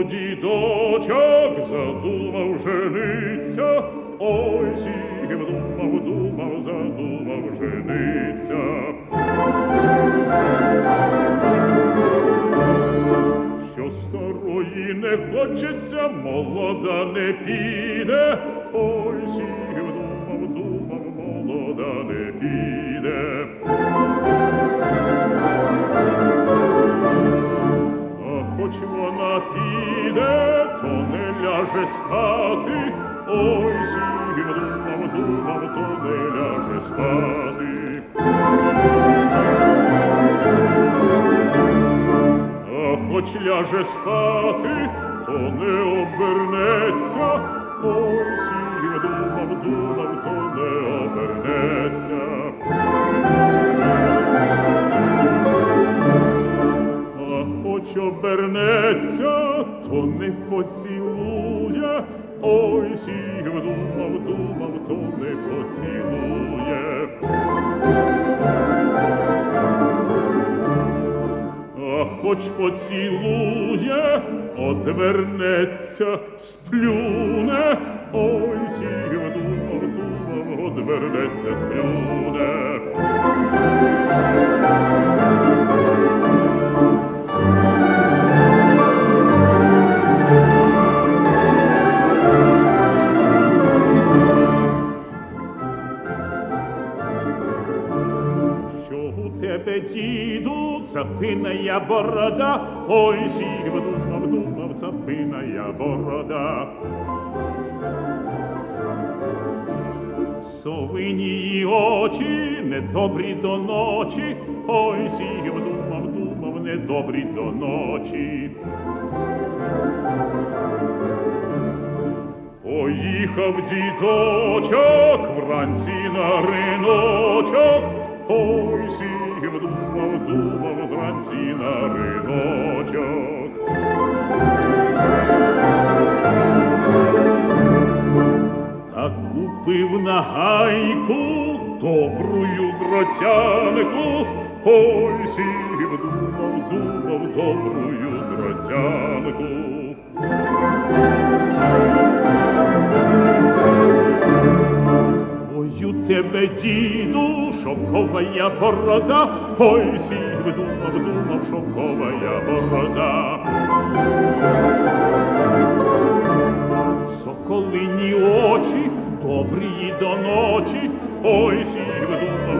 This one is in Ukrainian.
діточок задумав жениться, ой сів думав, думав, задумав жениться. Що старої не хочеться, молода не піде, ой сів думав, думав, молода не піде. Піде, то не ляже спати, ой сів думав, думав, то не ляже спати. А хоч ляже спати, то не обернеться, ой сів думав, думав, то не обернеться. А хоч обернеться, не поцілує, ой сів думав, думав, то не поцілує. А хоч поцілує, одвернеться, сплюне, ой сів думав, думав, одвернеться, сплюне. У тебе, діду, цапиная борода, ой, сів, думав, думав, цапиная борода. Совині очі, недобрі до ночі, ой, сів, думав, думав, недобрі до ночі. Поїхав діточок вранці на риночок, ой, сів, думав, думав, вранці на риночок. Та купив на гайку добрую дротянку, ой, сів, думав, думав, добрую дротянку. Тебе, діду, шовковая борода, ой, сів, думав, думав, шовковая борода. Соколині очі, добрі до ночі, ой, сів, думав,